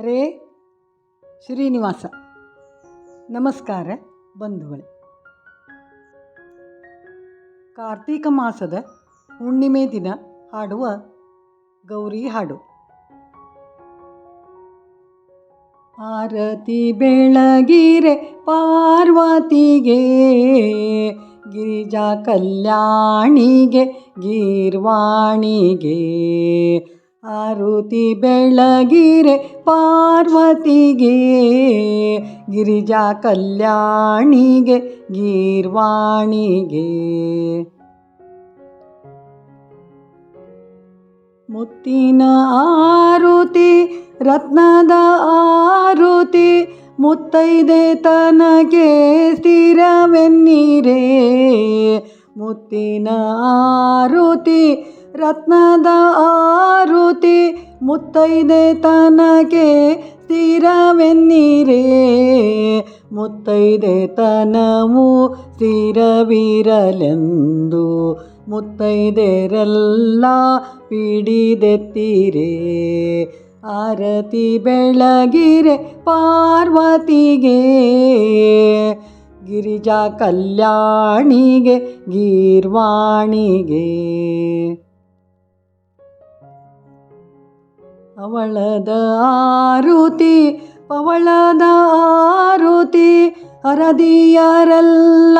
ರೇ ಶ್ರೀನಿವಾಸ. ನಮಸ್ಕಾರ ಬಂಧುಗಳೇ. ಕಾರ್ತೀಕ ಮಾಸದ ಹುಣ್ಣಿಮೆ ದಿನ ಹಾಡುವ ಗೌರಿ ಹಾಡು. ಆರತಿ ಬೆಳಗಿರೆ ಪಾರ್ವತಿಗೆ, ಗಿರಿಜಾ ಕಲ್ಯಾಣಿಗೆ, ಗೀರ್ವಾಣಿಗೆ. ಆರುತಿ ಬೆಳಗಿರೆ ಪಾರ್ವತಿಗೆ, ಗಿರಿಜಾ ಕಲ್ಯಾಣಿಗೆ, ಗೀರ್ವಾಣಿಗೆ. ಮುತ್ತಿನ ಆರುತಿ, ರತ್ನದ ಆರುತಿ, ಮುತ್ತೈದೆ ತನಗೆ ಸ್ಥಿರವೆನ್ನಿರೇ. ಮುತ್ತಿನ ಆರುತಿ ರತ್ನದ ಆರುತಿ ಮುತ್ತೈದೆ ತನಗೆ ಸ್ಥಿರವೆನ್ನಿರೇ? ಮುತ್ತೈದೆ ತನವು ಸ್ಥಿರವಿರಲೆಂದು ಮುತ್ತೈದೆರೆಲ್ಲ ಪಿಡಿದೆತ್ತಿರೇ? ಆರತಿ ಬೆಳಗಿರೆ ಪಾರ್ವತಿಗೆ, ಗಿರಿಜಾ ಕಲ್ಯಾಣಿಗೆ, ಗೀರ್ವಾಣಿಗೆ. ಅವಳದ ಆರುತಿ ಪವಳದ ಆರುತಿ ಹರದಿಯರೆಲ್ಲ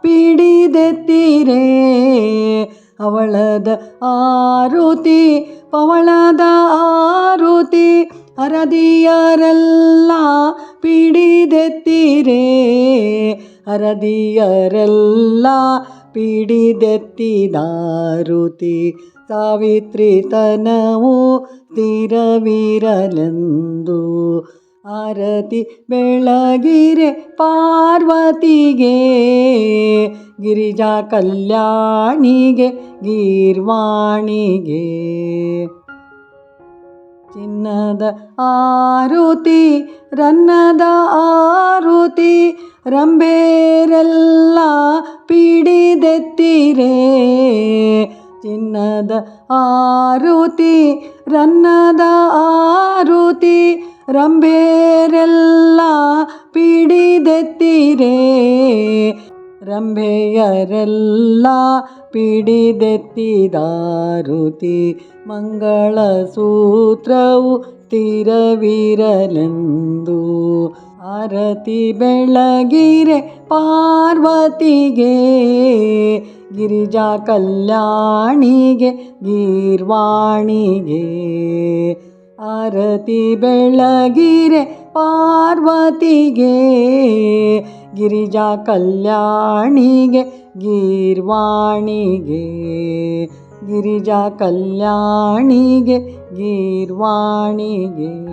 ಪಿಡಿದೆತ್ತಿರೇ. ಅವಳದ ಆರುತಿ ಪವಳದ ಆರುತಿ ಹರದಿಯರೆಲ್ಲ ಪಿಡಿದೆತ್ತಿರೇ. ಹರದಿಯರೆಲ್ಲ ಪಿಡಿದೆತ್ತಿದಾರುತಿ ಸಾವಿತ್ರಿ ತನವು ಸ್ಥಿರವಿರಲೆಂದು ಆರತಿ ಬೆಳಗಿರೆ ಪಾರ್ವತಿಗೆ ಗಿರಿಜಾ ಕಲ್ಯಾಣಿಗೆ ಗೀರ್ವಾಣಿಗೆ ಚಿನ್ನದ ಆರುತಿ ರನ್ನದ ಆರುತಿ ರಂಬೇರೆಲ್ಲ ಪಿಡಿದೆತ್ತಿರೇ? ಚಿನ್ನದ ಆರುತಿ ರನ್ನದ ಆರುತಿ ರಂಬೇರೆಲ್ಲ ಪಿಡಿದೆತ್ತಿರೇ? ರಂಭೆಯರೆಲ್ಲ ಪಿಡಿದೆತ್ತಿದಾರುತಿ ಮಂಗಳ ಸೂತ್ರವು ಆರತಿ ಬೆಳಗಿರೆ ಪಾರ್ವತಿಗೆ, ಗಿರಿಜಾ ಕಲ್ಯಾಣಿಗೆ, ಗೀರ್ವಾಣಿಗೆ. ಆರತಿ ಬೆಳಗಿರೆ ಪಾರ್ವತಿಗೆ, ಗಿರಿಜಾ ಕಲ್ಯಾಣಿಗೆ, ಗೀರ್ವಾಣಿಗೆ. ಗಿರಿಜಾ ಕಲ್ಯಾಣಿಗೆ, ಗೀರ್ವಾಣಿಗೆ.